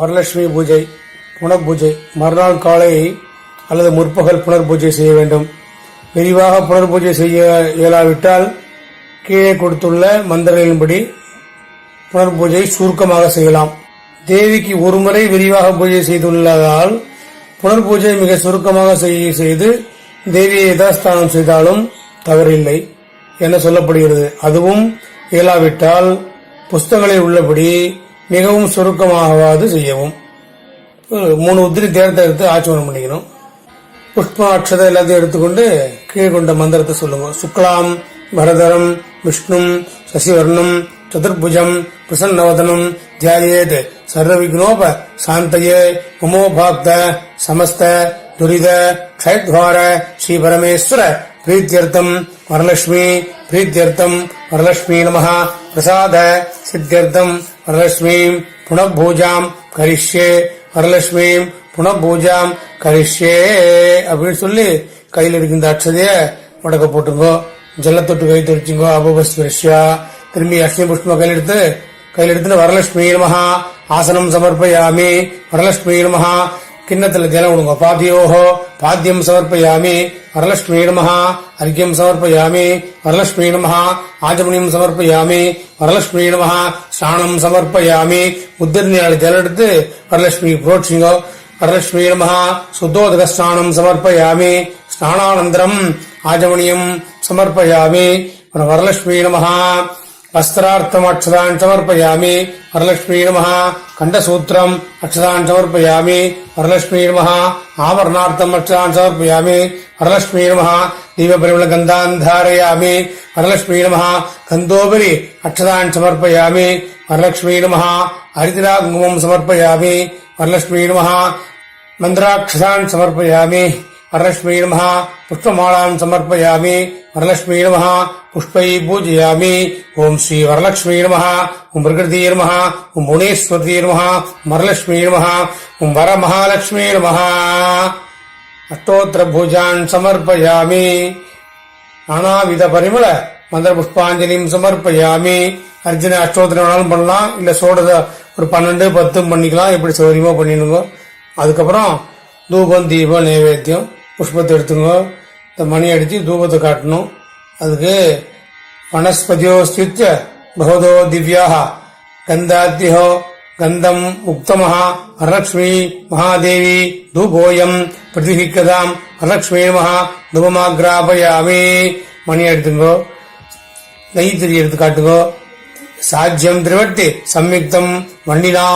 வரலட்சுமி பூஜை புனர்பூஜை மறுநாள் காலை அல்லது முற்பகல் புனர்பூஜை செய்ய வேண்டும். விரிவாக புனர்பூஜை செய்ய இயலாவிட்டால் கீழே கொடுத்துள்ள மந்திரங்களின்படி புனர் பூஜை சுருக்கமாக செய்யலாம். தேவிக்கு ஒருமுறை விரிவாக பூஜை செய்துள்ளதால் புனர்பூஜை மிக சுருக்கமாக செய்ய செய்து தேவியை யதாஸ்தானம் செய்தாலும் தவறில்லை என சொல்லப்படுகிறது. அதுவும் இயலாவிட்டால் புஸ்தகங்களில் உள்ளபடி மிகவும் சுருக்கமாகவாது செய்யவும். மூணு உத்திரி தேர்த்தை எடுத்து ஆச்சமனம் பண்ணிக்கணும். புஷ்ப அக்ஷதை எல்லாத்தையும் எடுத்துக்கொண்டு கீழ்கொண்ட மந்திரத்தை சொல்லுங்க. சுக்லாம் பரதரம் விஷ்ணும் சசிவர்ணம் சதுர்புஜம் பிரசன்னவதனம் தியாயேத் சர்வ விக்னோப சாந்தயே சமஸ்த துரித க்ஷயத்வார ஸ்ரீ பரமேஸ்வர பிரீத்தியர்த்தம் வரலட்சுமி பிரீத்தியர்த்தம் வரலட்சுமி நம பிரசாத சித்தியர்த்தம் வரலட்சுமியும் புனఃபூஜாம் கரிஷ்யே வரலட்சுமியும் புனഃபூஜாம் கரிஷ்யே அப்படின்னு சொல்லி கையில் இருக்கின்ற அச்சதைய வடக்க போட்டுங்கோ. ஜல்லத்தொட்டு கை தொடிச்சுங்கோ அபபஸ்வரிஷ்யா திரும்பி அஷ்மி புஷ்ப கையில் எடுத்து கையில் எடுத்துன்னு வரலட்சுமி நமஹா. ஆசனம் சமர்ப்பயாமி வரலட்சுமி நமஹா. கிண்ணத்துல ஜலம் விடுங்க பாத்தியோஹோ பாத்தியம் சமர்ப்பயாமி வரலட்சுமி நமஹா அர்க்கியம் சமர்ப்பயாமி வரலட்சுமி நமஹா ஆஜமணியம் சமர்ப்பயாமி வரலட்சுமி நமஹா ஸ்நானம் சமர்ப்பயாமி உத்திரணியால் ஜலம் எடுத்து வரலட்சுமி புரோட்சிங்கோ வரலட்சுமி நமஹா சுத்தோதக ஸ்நானம் சமர்ப்பயாமி ஸ்நானானந்தரம் ஆஜமணியம் சமர்ப்பயாமி வரலட்சுமி நமஹா வஸ்திரார்த்தம் அக்ஷதான் சமர்ப்பயாமி வரலட்சுமி நமஹ கண்டசூத்திரம் அக்ஷதான் சமர்ப்பயாமி வரலட்சுமி நமஹ ஆவரணார்த்தம் அக்ஷதான் சமர்ப்பயாமி வரலட்சுமி நமஹ தீபபரிமள கந்தான் தாரயாமி வரலட்சுமி நமஹ கந்தோபரி அக்ஷதான் சமர்ப்பயாமி வரலட்சுமி நமஹ ஹரிதிராகுமம் சமர்ப்பயாமி வரலட்சுமி நமஹ மந்திராட்சசான் சமர்ப்பயாமி வரலட்சுமி நமஹ புஷ்பமாலாம் சமர்ப்பயாமி. வரலட்சுமி நமஹ புஷ்பை பூஜயாமி. ஓம் ஸ்ரீ வரலட்சுமி நமஹ ஓம் பிரகிருதி நமஹ ஓம் புவனேஸ்வரி நமஹ ஓம் வரலட்சுமி உம் ஓம் வரமகாலட்சுமி நமஹ. அஷ்டோத்திர பூஜான் சமர்ப்பயாமி. நானாவித பரிமள மந்திர புஷ்பாஞ்சலியும் சமர்ப்பயாமி. அர்ஜுன அஷ்டோத்திரம் வேணாலும் பண்ணலாம் இல்ல சோடத ஒரு பன்னெண்டு பத்தும் பண்ணிக்கலாம் எப்படி சௌகரியமா பண்ணிடுங்க அதுக்கப்புறம் தூபம் தீபம் நைவேத்தியம். புஷ்பத்தை எடுத்துங்க இந்த மணி அடித்து தூபத்தை காட்டணும். அதுக்கு வனஸ்பதியோ ஸ்தித்ய பகவதோ திவ்யாக கந்தாத்தியோ கந்தம் உக்தமஹா. வரலட்சுமி மகாதேவி தூபோயம் பிரதிகிக்கதாம் வரலட்சுமி மகா தூபமாகிராபயாமே. மணி எடுத்துங்கோ நெய் எடுத்து காட்டுங்கோ சாஜ்யம் திருவட்டி. சம்யுக்தம் வண்டினா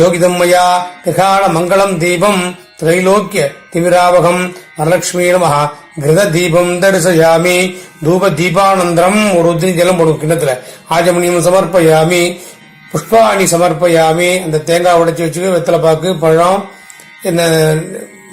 யோகிதம் மயா. திகாண மங்களம் தீபம். திரைலோக்கிய திவிராவகம் வரலட்சுமி நம கிருத தீபம் தரிசயாமி. தூப தீபானந்தரம் ஒரு உத்திரி ஜலம் போடும் கிண்ணத்துல. ஆஜமணியம் சமர்ப்பயாமி. புஷ்பாணி சமர்ப்பயாமி. அந்த தேங்காய் உடைச்சி வச்சுக்க வெத்தலை பாக்கு பழம் என்ன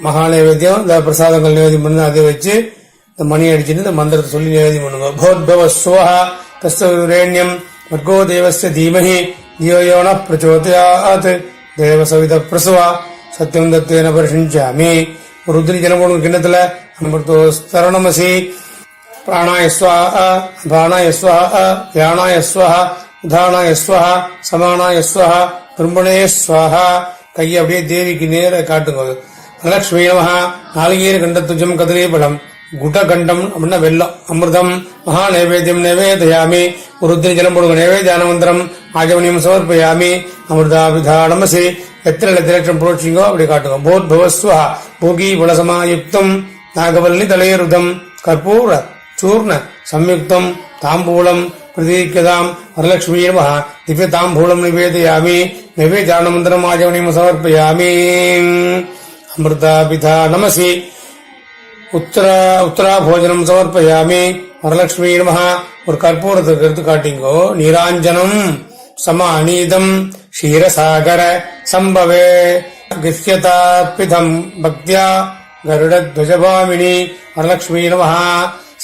மகா நைவேத்தியம் இந்த பிரசாதங்கள் நிவேதியம் பண்ணி அதை வச்சு இந்த மணி அடிச்சுட்டு இந்த மந்திரத்தை சொல்லி நிவேதியம் பண்ணுங்க. போத்பவ சுவஹ தஸ்தரேண்யம் வர்கோ தேவஸ்ய தீமஹி. தியோயோன பிரச்சோதயாத். தேவசவித பிரசுவா. சத்தியம் தத்துவேன பரிஷிஞ்சாமி. ஒரு உத்திரி ஜலம் போடுங்க கிண்ணத்துல அமிர்தோ ஸ்தரணமசி பிராணாய ஸ்வாஹ பிராணாய ஸ்வாஹ தியானாய கையை அப்படியே தேவிக்கு நேர காட்டுங்க. லக்ஷ்மி நமஹ நாளிகேர கண்டத்துஜம் கதிரே பலம் குடகண்டம் அப்படின்னா வெள்ளம் அமிர்தம் மகா நைவேத்தியம் நைவேதயாமி ஒரு உத்திரி ஜலம் போடுங்க நைவேத்தியானமந்திரம் ஆஜமனியம் சமர்ப்பயாமி அமிர்தாபிதானமசி எத்தனை திரட்சம் புரோட்சிங்கோ அப்படி காட்டுங்க. போத் பவஸ்வா போகி புலசமாயுக்தம் நாகவல்லி தலையருதம் கற்பூர சூர்ண சம்யுக்தம் தாம்பூலம் பிரதீக்கதாம் வரலட்சுமி நம திவ்ய தாம்பூலம் நிவேதயாமி நைவேத்தியானமந்திரம் ஆஜமனியம் சமர்ப்பயாமி அமிர்தாபிதா நமசி உத்தரா உத்தரா போஜனம் சமர்ப்பயாமி. வரலட்சுமி நம ஒரு கற்பூரத்துக்கு எடுத்து காட்டிங்கோ. நீராஞ்சனம் சம அநீதம் க்ஷீரசாகர சம்பவே கிருஷ்யதார்ப்பிதம் பக்தியா கருடத்வஜபாமினி வரலட்சுமி நம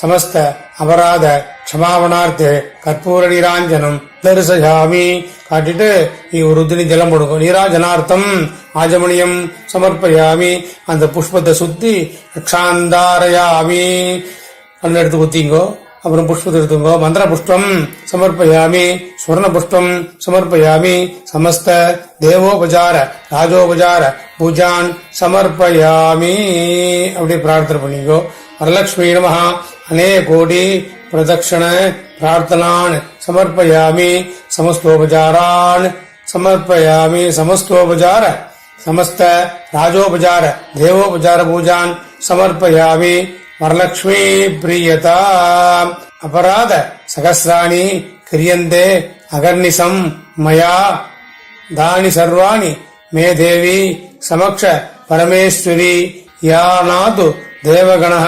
சமஸ்த அபராத க்ஷமாவனார்த்தே கற்பூர நீராஞ்சனம் தரிசயாமி காட்டிட்டு நீ ஒரு உதிரி ஜலம் போடுங்க. நீராஜனார்த்தம் ஆஜமணியம் சமர்ப்பயாமி. அந்த புஷ்பத்தை சுத்தி ரக்ஷாந்தாரயாமி கண்ணு எடுத்து குத்திங்கோ. அப்புறம் புஷ்பத்தை எடுத்துங்கோ. மந்திர புஷ்பம் சமர்ப்பயாமி. சுவர்ண புஷ்பம் சமர்ப்பயாமி. சமஸ்த தேவோபஜார ராஜோபஜார பூஜான் சமர்ப்பயாமி. அப்படி பிரார்த்தனை பண்ணிக்கோ வரலட்சுமி நமஹா. அநேக கோடி प्रदक्षिण प्रार्थना समर्पयामि समस्तोपचारान् समर्पयामि समस्तोपचार समस्त राजोपचार देवोपचार पूजान् समर्पयामि वरलक्ष्मी प्रीयता अपराध सहस्राणि क्रियन्ते अगर्निशम् मया दानि सर्वाणि मे देवी समक्ष परमेश्वरी या नातु देवगणः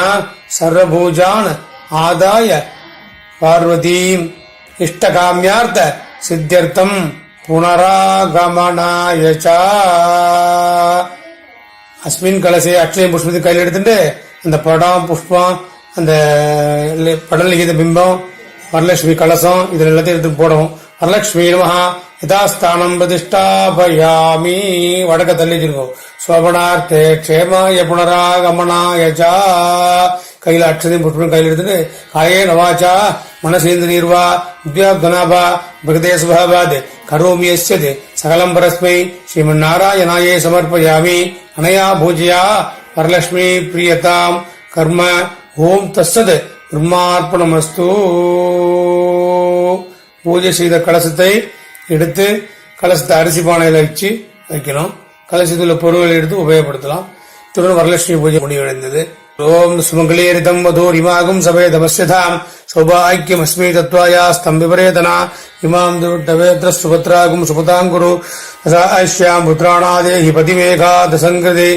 सर्वभूजान् ஆதாய பார்வதீம் இஷ்டகாமியார்த்த சித்தியர்த்தம் புனராகமனாயச்சா அஸ்மின் கலசை அட்சயம் புஷ்பத்தை கையில் எடுத்துட்டு அந்த படம் புஷ்பம் அந்த படம் லிகித பிம்பம் வரலட்சுமி கலசம் இதில் எல்லாத்தையும் எடுத்து போடவும். வரலட்சுமி நமஹா யதாஸ்தானம் பிரதிஷ்டாபயாமி. வடக்க தள்ளி சோபனார்த்தே க்ஷேமாய புனராகமனாயச்சா கையில் அக்ஷதையும் புஷ்பம் கையில் எடுத்துட்டு காயே நவாச்சா மனசேந்திரீர்வா வித்யாத்வனாபா பிரகதே சுபாபாத் கரோமி எஸ்யது சகலம் பரஸ்மை ஸ்ரீமன்னாராயணாயே சமர்ப்பயாமி அனையா பூஜையா வரலட்சுமி பிரியதாம் கர்ம ஓம் தஸ்தத் பிரம்மார்ப்பணமஸ்து. பூஜை செய்த கலசத்தை எடுத்து கலசத்தை அரிசி பானையில் வச்சு வைக்கணும். கலசத்தில் பொருள்களை பொருட்களை எடுத்து உபயோகப்படுத்தலாம். இத்துடன் வரலட்சுமி பூஜை முடிவடைந்தது. ಓಂ ಸುಮಂಗಳೇರಿತಂ ವಧೂರಿಮಾಗಂ ಸಭೆ ತಮಸ್ಯಥಾಂ ಸೌಭಾಗ್ಯಮಸ್ಮಿ ತತ್ವಾಯ ಸ್ತಂಭಿಪರೇತನ ಇಮಾಂ ದುರ್ಡವೇತ್ರ ಸುಭದ್ರಾಗುಂ ಸುಪತಾಂ ಗುರು ಅಶ್ಯಾಂ ಪುತ್ರಾಣಾದೇಹಿ ಪತಿಮೇಘಾ ದಸಂಗೃತಿ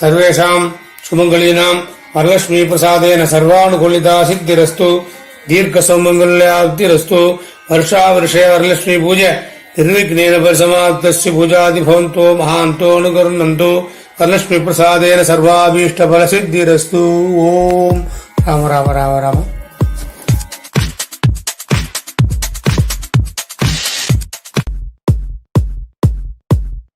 ಸರ್ವೇಷಾಂ ಸುಮಂಗಳೀನಾಂ ವರಲಕ್ಷ್ಮೀ ಪ್ರಸಾದೇನ ಸರ್ವಾನುಕೂಲಿತ ಸಿದ್ಧಿರಸ್ತು ದೀರ್ಘ ಸೌಮಂಗಲ್ಯಾಬ್ಧಿರಸ್ತು ವರ್ಷಾವರ್ಷೇ ವರಲಕ್ಷ್ಮೀ ಪೂಜೆ ನಿರ್ವಿಘ್ನೇನ ಪರಿಸಮಾಪ್ತಸ್ಯ ಪೂಜಾದಿ ಭವಂತೋ ಮಹಾಂತೋ ಅನುಗರುಣಂತು వరలక్ష్మీప్రసాదేన సర్వాభీష్టఫలసిద్ధిరస్తు. ఓం. రామ రామ రామ రామ.